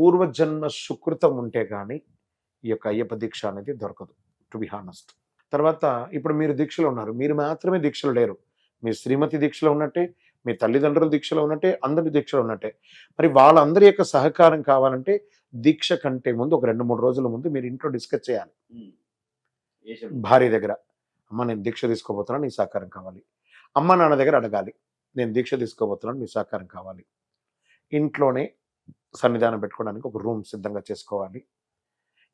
పూర్వజన్మ సుకృతం ఉంటే కానీ ఈ యొక్క అయ్యప్ప దీక్ష అనేది దొరకదు టు బి హానెస్ట్ తర్వాత ఇప్పుడు మీరు దీక్షలో ఉన్నారు మీరు మాత్రమే దీక్షలు లేరు. మీ శ్రీమతి దీక్షలో ఉన్నట్టే మీ తల్లిదండ్రుల దీక్షలో ఉన్నట్టే అందరి దీక్షలో ఉన్నట్టే. మరి వాళ్ళందరి యొక్క సహకారం కావాలంటే దీక్ష కంటే ముందు ఒక రెండు మూడు రోజుల ముందు మీరు ఇంట్లో డిస్కస్ చేయాలి. భార్య దగ్గర అమ్మ నేను దీక్ష తీసుకోబోతున్నాను నీ సహకారం కావాలి. అమ్మ నాన్న దగ్గర అడగాలి నేను దీక్ష తీసుకోబోతున్నాను నీ సహకారం కావాలి. ఇంట్లోనే సన్నిధానం పెట్టుకోవడానికి ఒక రూమ్ సిద్ధంగా చేసుకోవాలి.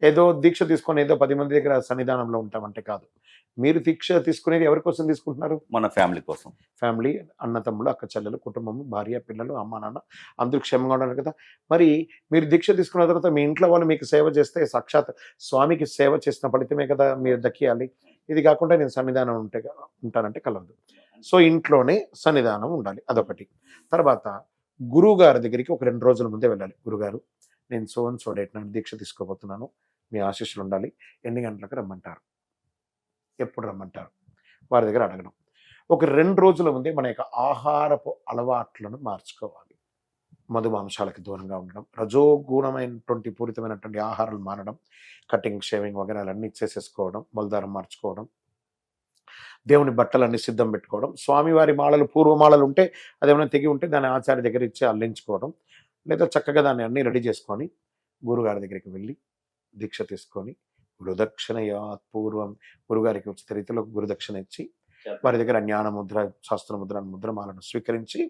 ఏదో దీక్ష తీసుకొని ఏదో పది మంది దగ్గర సన్నిధానంలో ఉంటామంటే కాదు. మీరు దీక్ష తీసుకునేది ఎవరి కోసం తీసుకుంటున్నారు? మన ఫ్యామిలీ కోసం. ఫ్యామిలీ అన్న తమ్ముడు అక్క చెల్లెలు కుటుంబం భార్య పిల్లలు అమ్మ నాన్న అందరూ క్షేమంగా ఉన్నారు కదా. మరి మీరు దీక్ష తీసుకున్న తర్వాత మీ ఇంట్లో వాళ్ళు మీకు సేవ చేస్తే సాక్షాత్ స్వామికి సేవ చేసిన ఫలితమే కదా మీరు దక్కియాలి. ఇది కాకుండా నేను సన్నిధానం ఉంటే ఉంటానంటే కలవదు. సో ఇంట్లోనే సన్నిధానం ఉండాలి అదొకటి. తర్వాత గురువు గారి దగ్గరికి ఒక రెండు రోజుల ముందే వెళ్ళాలి. గురుగారు నేను సోన్ సో డేట్ నాడు దీక్ష తీసుకోబోతున్నాను. మీ ఆశీస్సులు ఉండాలి. ఎన్ని గంటలకు రమ్మంటారు? ఎప్పుడు రమ్మంటారు? వారి దగ్గర అడగడం ఒక రెండు రోజుల ముందే మన యొక్క ఆహారపు అలవాట్లను మార్చుకోవాలి. మధుమాంసాలకి దూరంగా ఉండడం రజోగుణమైనటువంటి పూరితమైనటువంటి ఆహారాలు మానడం కటింగ్ షేవింగ్ వగేరాలన్నీ చేసేసుకోవడం మొలదారం మార్చుకోవడం దేవుని బట్టలన్నీ సిద్ధం పెట్టుకోవడం. స్వామివారి మాలలు పూర్వమాలలు ఉంటే అదేమైనా తెగి ఉంటే దాన్ని ఆచార్య దగ్గర ఇచ్చి అల్లించుకోవడం. లేదా చక్కగా దాన్ని అన్ని రెడీ చేసుకొని గురుగారి దగ్గరికి వెళ్ళి దీక్ష తీసుకొని గురుదక్షిణయాత్ పూర్వం గురుగారికి ఉచిత రీతిలో గురుదక్షిణ ఇచ్చి వారి దగ్గర జ్ఞాన ముద్ర శాస్త్ర ముద్ర ముద్రమాలను స్వీకరించి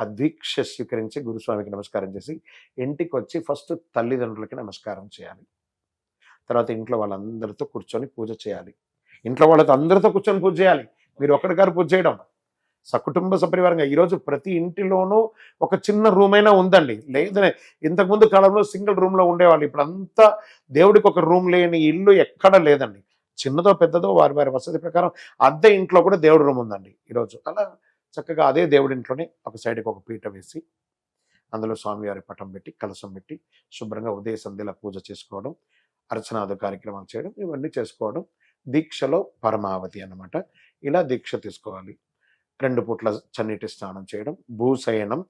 ఆ దీక్ష స్వీకరించి గురుస్వామికి నమస్కారం చేసి ఇంటికి వచ్చి ఫస్ట్ తల్లిదండ్రులకి నమస్కారం చేయాలి. తర్వాత ఇంట్లో వాళ్ళందరితో కూర్చొని పూజ చేయాలి. ఇంట్లో వాళ్ళతో అందరితో కూర్చొని పూజ చేయాలి. మీరు ఒక్కడిగారు పూజ చేయడం. సకుటుంబ సపరివారంగా ఈరోజు ప్రతి ఇంటిలోనూ ఒక చిన్న రూమ్ అయినా ఉందండి. లేదనే ఇంతకుముందు కాలంలో సింగిల్ రూమ్లో ఉండేవాళ్ళు. ఇప్పుడు అంతా దేవుడికి ఒక రూమ్ లేని ఇల్లు ఎక్కడ లేదండి. చిన్నదో పెద్దదో వారి వారి వసతి ప్రకారం అద్దె ఇంట్లో కూడా దేవుడి రూమ్ ఉందండి ఈరోజు. అలా చక్కగా అదే దేవుడి ఇంట్లోనే ఒక సైడ్కి ఒక పీట వేసి అందులో స్వామివారి పటం పెట్టి కలసం పెట్టి శుభ్రంగా ఉదయ సంధ్యలా పూజ చేసుకోవడం అర్చనాద కార్యక్రమాలు చేయడం ఇవన్నీ చేసుకోవడం దీక్షలో పరమావధి అన్నమాట. ఇలా దీక్ష తీసుకోవాలి. రెండు పూట్ల చన్నీటి స్నానం చేయడం భూశయనం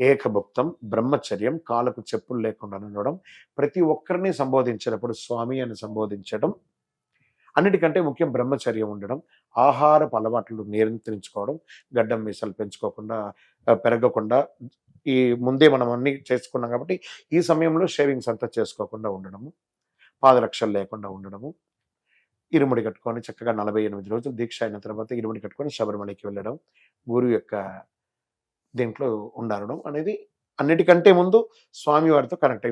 ఏకభుక్తం బ్రహ్మచర్యం కాలకు చెప్పులు లేకుండా ఉండడం ప్రతి ఒక్కరిని సంబోధించినప్పుడు స్వామి అని సంబోధించడం అన్నిటికంటే ముఖ్యం బ్రహ్మచర్యం ఉండడం ఆహారపు అలవాట్లు నియంత్రించుకోవడం గడ్డం మీసాలు పెంచుకోకుండా పెరగకుండా ఈ ముందే మనం అన్ని చేసుకున్నాం కాబట్టి ఈ సమయంలో షేవింగ్స్ అంతా చేసుకోకుండా ఉండడము పాదరక్షలు లేకుండా ఉండడము ఇరుముడి కట్టుకొని చక్కగా నలభై ఎనిమిది రోజులు దీక్ష అయిన తర్వాత ఇరుముడి కట్టుకొని శబరిమలకి వెళ్ళడం గురు యొక్క దీంట్లో ఉండడం అనేది అన్నిటికంటే ముందు స్వామివారితో కనెక్ట్ అయ్యి